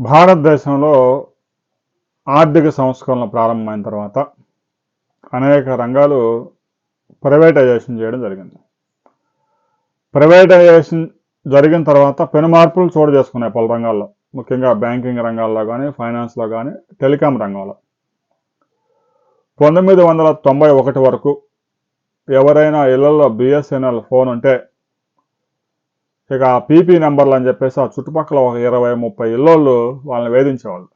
భారతదేశంలో ఆర్థిక సంస్కరణలు ప్రారంభమైన తర్వాత అనేక రంగాలు ప్రైవేటైజేషన్ చేయడం జరిగింది. ప్రైవేటైజేషన్ జరిగిన తర్వాత పెను మార్పులు చోటు చేసుకున్నాయి పలు రంగాల్లో. ముఖ్యంగా బ్యాంకింగ్ రంగాల్లో కానీ ఫైనాన్స్లో కానీ టెలికాం రంగంలో. పంతొమ్మిది వందల తొంభై ఒకటి వరకు ఎవరైనా ఇళ్ళలో బిఎస్ఎన్ఎల్ ఫోన్ ఉంటే ఇక పీపీ నెంబర్లు అని చెప్పేసి ఆ చుట్టుపక్కల ఒక ఇరవై ముప్పై ఇల్లోళ్ళు వాళ్ళని వేధించేవాళ్ళు.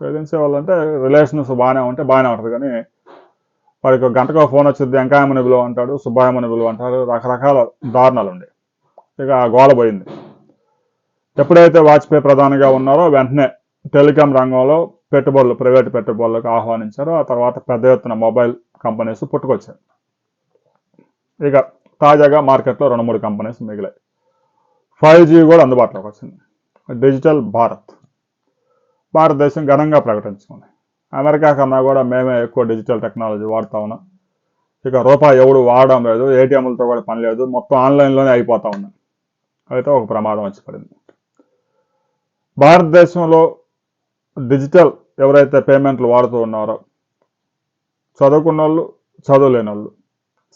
వేధించేవాళ్ళు అంటే రిలేషన్స్ బాగానే ఉంటే బాగానే ఉంటుంది. కానీ వాడికి ఒక ఫోన్ వచ్చింది వెంకాయమని విలువ అంటాడు సుబ్బాయమని విలువ అంటారు రకరకాల దారుణాలు ఉండే. ఇక ఆ పోయింది. ఎప్పుడైతే వాజ్పేయి ప్రధానిగా ఉన్నారో వెంటనే టెలికాం రంగంలో పెట్టుబడులు ప్రైవేట్ పెట్టుబడులకు ఆహ్వానించారు. ఆ తర్వాత పెద్ద ఎత్తున మొబైల్ కంపెనీస్ పుట్టుకొచ్చాయి. ఇక తాజాగా మార్కెట్లో రెండు మూడు కంపెనీస్ మిగిలాయి. ఫైవ్ జీ కూడా అందుబాటులోకి వచ్చింది. డిజిటల్ భారత్. భారతదేశం ఘనంగా ప్రకటించుకుంది. అమెరికా కన్నా కూడా మేమే ఎక్కువ డిజిటల్ టెక్నాలజీ వాడుతా ఉన్నాం. ఇక రూపాయి ఎవడు వాడడం లేదు ఏటీఎంలతో కూడా పని లేదు మొత్తం ఆన్లైన్లోనే అయిపోతా ఉన్నాం అయితే ఒక ప్రమాదం వచ్చి పడింది. భారతదేశంలో డిజిటల్ ఎవరైతే పేమెంట్లు వాడుతూ ఉన్నారో చదువుకున్న వాళ్ళు చదువులేని వాళ్ళు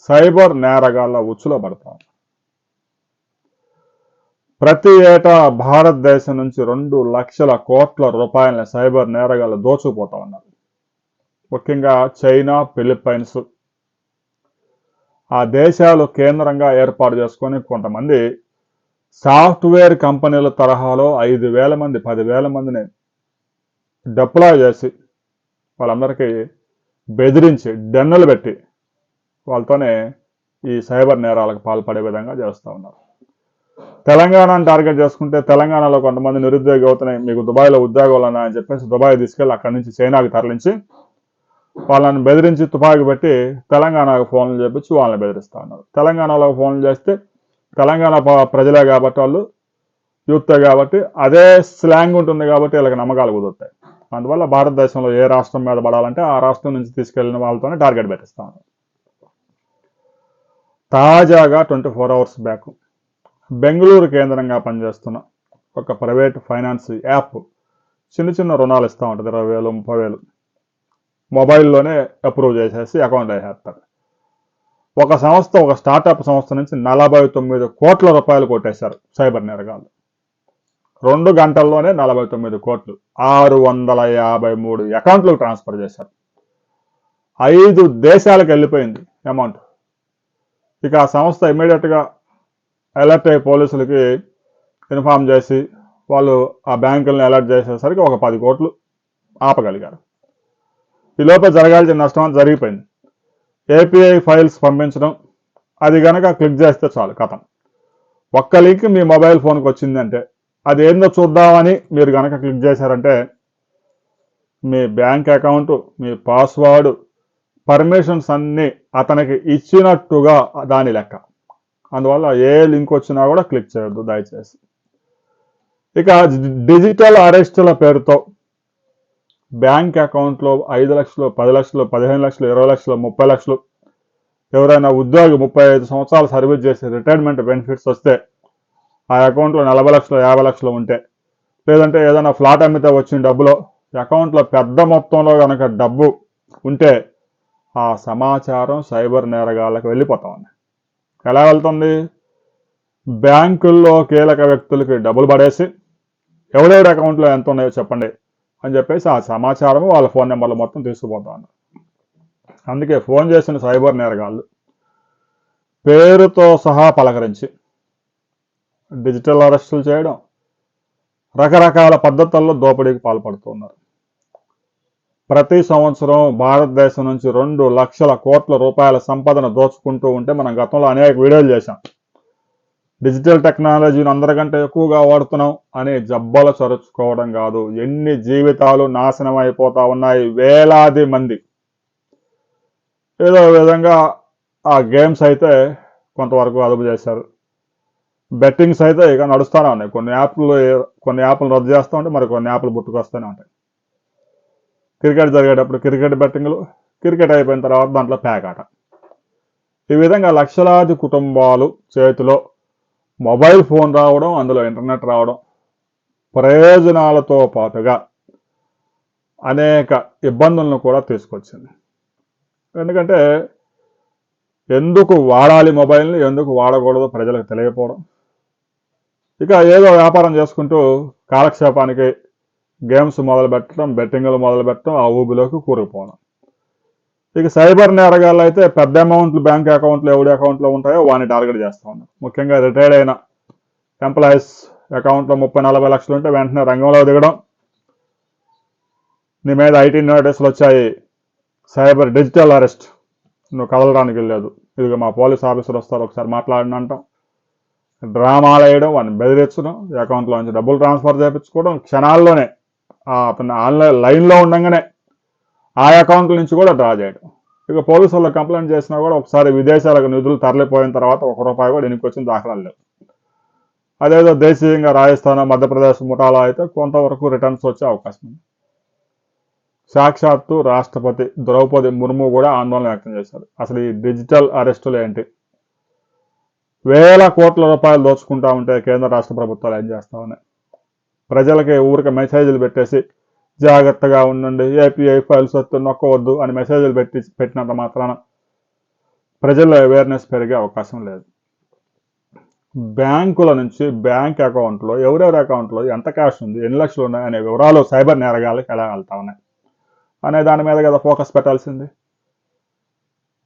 సైబర్ నేరగాళ్ళ ఉచ్చులో పడతాం. ప్రతి ఏటా భారతదేశం నుంచి రెండు లక్షల కోట్ల రూపాయల సైబర్ నేరగాళ్ళు దోచుకుపోతా ఉన్నారు. ముఖ్యంగా చైనా ఫిలిప్పైన్స్. ఆ దేశాలు కేంద్రంగా ఏర్పాటు చేసుకొని కొంతమంది సాఫ్ట్వేర్ కంపెనీల తరహాలో ఐదు వేల మంది పదివేల మందిని డిప్లాయ్ చేసి వాళ్ళందరికీ బెదిరించి డెన్నలు పెట్టి వాళ్ళతోనే ఈ సైబర్ నేరాలకు పాల్పడే విధంగా చేస్తూ ఉన్నారు. తెలంగాణను టార్గెట్ చేసుకుంటే తెలంగాణలో కొంతమంది నిరుద్యోగ యువతని మీకు దుబాయ్లో ఉద్యోగాలన్నా అని చెప్పేసి దుబాయ్ తీసుకెళ్ళి అక్కడి నుంచి చైనాకి తరలించి వాళ్ళని బెదిరించి తుపాకి పెట్టి తెలంగాణకు ఫోన్లు చేపించి వాళ్ళని బెదిరిస్తూ ఉన్నారు. తెలంగాణలో ఫోన్లు చేస్తే తెలంగాణ ప్రజలే కాబట్టి వాళ్ళు యూత్ కాబట్టి అదే స్లాంగ్ ఉంటుంది కాబట్టి వీళ్ళకి నమ్మకాలు కుదురుతాయి. అందువల్ల భారతదేశంలో ఏ రాష్ట్రం మీద పడాలంటే ఆ రాష్ట్రం నుంచి తీసుకెళ్ళిన వాళ్ళతోనే టార్గెట్ పెట్టిస్తాను తాజాగా twenty four hours back Bengaluru కేంద్రంగా పనిచేస్తున్న ఒక ప్రైవేట్ ఫైనాన్స్ యాప్ చిన్న చిన్న రుణాలు ఇస్తూ ఉంటుంది. ఇరవై వేలు ముప్పై వేలు. మొబైల్లోనే అప్రూవ్ చేసేసి అకౌంట్ వేసేస్తారు. ఒక సంస్థ ఒక స్టార్టప్ సంస్థ నుంచి నలభై తొమ్మిది కోట్ల రూపాయలు కొట్టేశారు సైబర్ నేరగాళ్ళు రెండు గంటల్లోనే నలభై తొమ్మిది కోట్లు ఆరు వందల యాభై మూడు అకౌంట్లకు ట్రాన్స్ఫర్ చేశారు. ఐదు దేశాలకు వెళ్ళిపోయింది అమౌంట్. ఇక ఆ సంస్థ ఇమీడియట్గా అలర్ట్ అయ్యి పోలీసులకి ఇన్ఫామ్ చేసి వాళ్ళు ఆ బ్యాంకులను అలర్ట్ చేసేసరికి ఒక పది కోట్లు ఆపగలిగారు. ఈ లోపల జరగాల్సిన నష్టం అంతా జరిగిపోయింది. ఏపీఐ ఫైల్స్ పంపించడం అది కనుక క్లిక్ చేస్తే చాలు కథం. ఒక్క లింక్ మీ మొబైల్ ఫోన్కి వచ్చిందంటే అది ఏందో చూద్దామని మీరు కనుక క్లిక్ చేశారంటే మీ బ్యాంక్ అకౌంటు మీ పాస్వర్డ్ పర్మిషన్స్ అన్నీ అతనికి ఇచ్చినట్టుగా దాని లెక్క. అందువల్ల ఏ లింక్ వచ్చినా కూడా క్లిక్ చేయొద్దు దయచేసి. ఇక డిజిటల్ అరెస్టుల పేరుతో బ్యాంక్ అకౌంట్లో ఐదు లక్షలు పది లక్షలు పదిహేను లక్షలు ఇరవై లక్షలు ముప్పై లక్షలు ఎవరైనా ఉద్యోగి ముప్పై ఐదు సంవత్సరాలు సర్వీస్ చేసి రిటైర్మెంట్ బెనిఫిట్స్ వస్తే ఆ అకౌంట్లో నలభై లక్షలు యాభై లక్షలు ఉంటే లేదంటే ఏదైనా ఫ్లాట్ అమ్మితే వచ్చిన డబ్బులో అకౌంట్లో పెద్ద మొత్తంలో కనుక డబ్బు ఉంటే ఆ సమాచారం సైబర్ నేరగాళ్ళకి వెళ్ళిపోతుంది ఎలా వెళ్తుంది? బ్యాంకుల్లో కీలక వ్యక్తులకి డబ్బులు పడేసి ఎవడెవడి అకౌంట్లో ఎంత ఉన్నాయో చెప్పండి అని చెప్పేసి ఆ సమాచారం వాళ్ళ ఫోన్ నెంబర్లు మొత్తం తీసుకుపోతాను అందుకే ఫోన్ చేసిన సైబర్ నేరగాళ్ళు పేరుతో సహా పలకరించి డిజిటల్ అరెస్టులు చేయడం రకరకాల పద్ధతుల్లో దోపిడీకి పాల్పడుతున్నారు. ప్రతి సంవత్సరం భారతదేశం నుంచి రెండు లక్షల కోట్ల రూపాయల సంపదను దోచుకుంటూ ఉంటే మనం గతంలో అనేక వీడియోలు చేశాం. డిజిటల్ టెక్నాలజీని అందరికంటే ఎక్కువగా వాడుతున్నాం అనే జబ్బలు చరుచుకోవడం కాదు. ఎన్ని జీవితాలు నాశనం అయిపోతా ఉన్నాయి? వేలాది మంది. ఏదో విధంగా ఆ గేమ్స్ అయితే కొంతవరకు అదుపు చేశారు. బెట్టింగ్స్ అయితే ఇక నడుస్తూనే ఉన్నాయి. కొన్ని యాప్లు కొన్ని యాప్లు రద్దు చేస్తూ ఉంటే మరి కొన్ని యాప్లు పుట్టుకొస్తూనే ఉంటాయి. క్రికెట్ జరిగేటప్పుడు క్రికెట్ బెట్టింగ్లు క్రికెట్ అయిపోయిన తర్వాత దాంట్లో ప్యాకాట ఈ విధంగా లక్షలాది కుటుంబాలు చేతిలో మొబైల్ ఫోన్ రావడం అందులో ఇంటర్నెట్ రావడం ప్రయోజనాలతో పాటుగా అనేక ఇబ్బందులను కూడా తీసుకొచ్చింది. ఎందుకంటే ఎందుకు వాడాలి మొబైల్ని ఎందుకు వాడకూడదు ప్రజలకు తెలియకపోవడం? ఇక ఏదో వ్యాపారం చేసుకుంటూ కాలక్షేపానికి గేమ్స్ మొదలు పెట్టడం బెట్టింగ్లు మొదలు పెట్టడం ఆ ఊబిలోకి కూరుకుపోవడం. ఇక సైబర్ నేరగాళ్ళు అయితే పెద్ద అమౌంట్లు బ్యాంక్ అకౌంట్లు ఎవరి అకౌంట్లో ఉంటాయో వాడిని టార్గెట్ చేస్తూ ఉన్నారు. ముఖ్యంగా రిటైర్డ్ అయిన ఎంప్లాయీస్ అకౌంట్లో ముప్పై నలభై లక్షలు ఉంటే వెంటనే రంగంలో దిగడం. నీ మీద ఐటీ నోటీసులు వచ్చాయి. Cyber digital arrest. నువ్వు కదలడానికి లేదు ఇదిగో మా పోలీస్ ఆఫీసర్ వస్తారు ఒకసారి మాట్లాడిన అంటాం. డ్రామాలు వేయడం వాడిని బెదిరించడం అకౌంట్లో నుంచి డబ్బులు ట్రాన్స్ఫర్ చేయించుకోవడం క్షణాల్లోనే అతను ఆన్లైన్ లైన్లో ఉండగానే ఆ అకౌంట్ల నుంచి కూడా డ్రా చేయడం ఇక పోలీసు కంప్లైంట్ చేసినా కూడా ఒకసారి విదేశాలకు నిధులు తరలిపోయిన తర్వాత ఒక రూపాయి కూడా వెనక్కి వచ్చిన దాఖలాలు లేవు. అదేదో దేశీయంగా రాజస్థాన్ మధ్యప్రదేశ్ ముఠాలో అయితే కొంతవరకు రిటర్న్స్ వచ్చే అవకాశం ఉంది. సాక్షాత్తు రాష్ట్రపతి ద్రౌపది ముర్ము కూడా ఆందోళన వ్యక్తం చేశారు. అసలు ఈ డిజిటల్ అరెస్టులు ఏంటి? వేల కోట్ల రూపాయలు దోచుకుంటా ఉంటే కేంద్ర రాష్ట్ర ప్రభుత్వాలు ఏం చేస్తా ఉన్నాయి ప్రజలకి ఊరికి మెసేజ్లు పెట్టేసి జాగ్రత్తగా ఉండండి ఏపీఐ ఫైల్స్ వస్తే నొక్కవద్దు అని మెసేజ్లు పెట్టి పెట్టినంత మాత్రాన ప్రజల్లో అవేర్నెస్ పెరిగే అవకాశం లేదు. బ్యాంకుల నుంచి బ్యాంక్ అకౌంట్లో ఎవరెవరి అకౌంట్లో ఎంత క్యాష్ ఉంది ఎన్ని లక్షలు ఉన్నాయి అనే వివరాలు సైబర్ నేరగాళ్ళకి ఎలా వెళ్తా ఉన్నాయి అనే దాని మీద కదా ఫోకస్ పెట్టాల్సింది.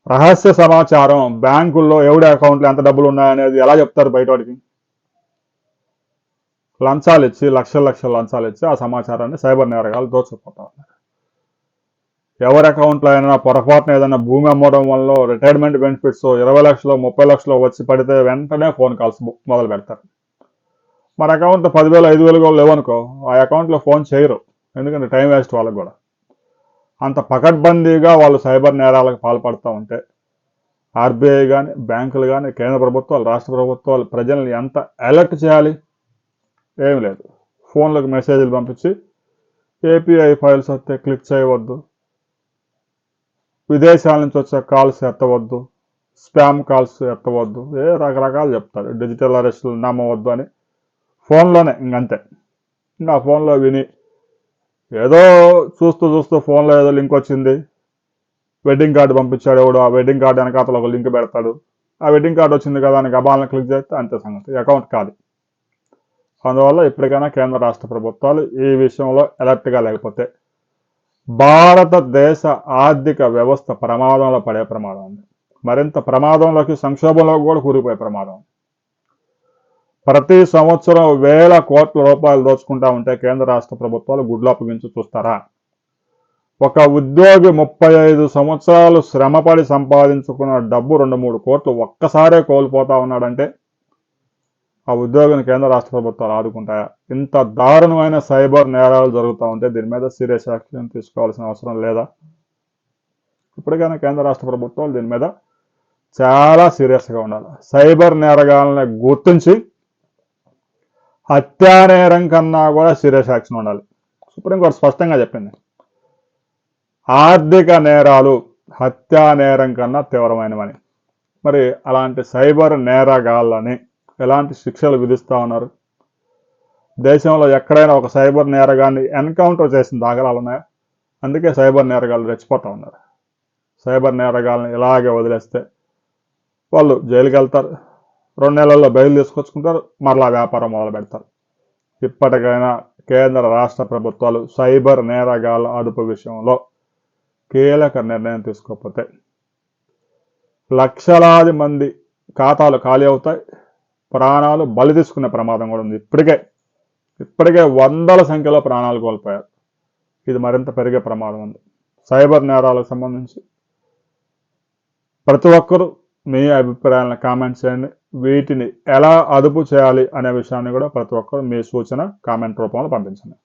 రహస్య సమాచారం బ్యాంకుల్లో ఎవడి అకౌంట్లో ఎంత డబ్బులు ఉన్నాయనేది ఎలా చెప్తారు బయటవాడికి? లంచాలు ఇచ్చి లక్షల లక్షల లంచాలు ఇచ్చి ఆ సమాచారాన్ని సైబర్ నేరగాలు దోచుకుపోతా ఉన్నారు ఎవరి అకౌంట్లో అయినా పొరపాటున ఏదైనా భూమి అమ్మడం వల్ల రిటైర్మెంట్ బెనిఫిట్స్ ఇరవై లక్షలు ముప్పై లక్షలు వచ్చి పడితే వెంటనే ఫోన్ కాల్స్ మొదలు పెడతారు. మన అకౌంట్లో పదివేలు ఐదు వేలు కూడా లేవనుకో ఆ అకౌంట్లో ఫోన్ చేయరు. ఎందుకంటే టైం వేస్ట్ వాళ్ళకి కూడా. అంత పకడ్బందీగా వాళ్ళు సైబర్ నేరాలకు పాల్పడుతూ ఉంటే ఆర్బీఐ కానీ బ్యాంకులు కానీ కేంద్ర ప్రభుత్వాలు రాష్ట్ర ప్రభుత్వాలు ప్రజల్ని ఎంత అలర్ట్ చేయాలి? ఏం లేదు. ఫోన్లకు మెసేజ్లు పంపించి ఏపీఐ ఫైల్స్ వస్తే క్లిక్ చేయవద్దు. విదేశాల నుంచి వచ్చే కాల్స్ ఎత్తవద్దు. స్పామ్ కాల్స్ ఎత్తవద్దు. ఏ రకరకాలు చెప్తారు. డిజిటల్ అరెస్టులు నమ్మవద్దు అని. ఫోన్లోనే ఇంకంతే. ఇంకా ఫోన్లో విని ఏదో చూస్తూ చూస్తూ ఫోన్లో ఏదో లింక్ వచ్చింది. వెడ్డింగ్ కార్డు పంపించాడు ఎవడు. ఆ వెడ్డింగ్ కార్డు వెనకాతల ఒక లింక్ పెడతాడు. ఆ వెడ్డింగ్ కార్డు వచ్చింది కదా అని గబాలను క్లిక్ చేస్తే అంతే సంగతి. అకౌంట్ కాదు అందువల్ల ఇప్పటికైనా కేంద్ర రాష్ట్ర ప్రభుత్వాలు ఈ విషయంలో అలర్ట్గా లేకపోతే భారతదేశ ఆర్థిక వ్యవస్థ ప్రమాదంలో పడే ప్రమాదం ఉంది. మరింత ప్రమాదంలోకి సంక్షోభంలో కూడా కూలిపోయే ప్రమాదం ప్రతి సంవత్సరం వేల కోట్ల రూపాయలు దోచుకుంటా ఉంటే కేంద్ర రాష్ట్ర ప్రభుత్వాలు గుడ్లు అప్పగించి చూస్తారా? ఒక ఉద్యోగి ముప్పై ఐదు సంవత్సరాలు శ్రమపడి సంపాదించుకున్న డబ్బు రెండు మూడు కోట్లు ఒక్కసారే కోల్పోతా ఉన్నాడంటే ఆ ఉద్యోగిని కేంద్ర రాష్ట్ర ప్రభుత్వాలు ఆదుకుంటాయా? ఇంత దారుణమైన సైబర్ నేరాలు జరుగుతూ ఉంటే దీని మీద సీరియస్ యాక్షన్ తీసుకోవాల్సిన అవసరం లేదా? ఇప్పటికైనా కేంద్ర రాష్ట్ర ప్రభుత్వాలు దీని మీద చాలా సీరియస్గా ఉండాలి. సైబర్ నేరగాలని గుర్తించి హత్యా నేరం కన్నా కూడా సీరియస్ యాక్షన్ ఉండాలి. సుప్రీంకోర్టు స్పష్టంగా చెప్పింది. ఆర్థిక నేరాలు హత్యా నేరం కన్నా తీవ్రమైనవని. మరి అలాంటి సైబర్ నేరగాళ్ళని ఎలాంటి శిక్షలు విధిస్తూ ఉన్నారు? దేశంలో ఎక్కడైనా ఒక సైబర్ నేరగాన్ని ఎన్కౌంటర్ చేసిన దాఖలాలు ఉన్నాయా? అందుకే సైబర్ నేరగాళ్ళు రెచ్చిపోతూ ఉన్నారు. సైబర్ నేరగాళ్ళని ఇలాగే వదిలేస్తే వాళ్ళు జైలుకి వెళ్తారు. రెండు నెలల్లో బయలు తీసుకొచ్చుకుంటారు. మరలా వ్యాపారం మొదలు పెడతారు. ఇప్పటికైనా కేంద్ర రాష్ట్ర ప్రభుత్వాలు సైబర్ నేరగాళ్ళ అదుపు విషయంలో కీలక నిర్ణయం తీసుకోకపోతే లక్షలాది మంది ఖాతాలు ఖాళీ అవుతాయి. ప్రాణాలు బలి తీసుకునే ప్రమాదం కూడా ఉంది. ఇప్పటికే ఇప్పటికే వందల సంఖ్యలో ప్రాణాలు కోల్పోయారు. ఇది మరింత పెరిగే ప్రమాదం ఉంది. సైబర్ నేరాలకు సంబంధించి ప్రతి ఒక్కరూ మీ అభిప్రాయాలను కామెంట్ చేయండి. వీటిని ఎలా అదుపు చేయాలి అనే విషయాన్ని కూడా ప్రతి ఒక్కరు మీ సూచన కామెంట్ రూపంలో పంపించండి.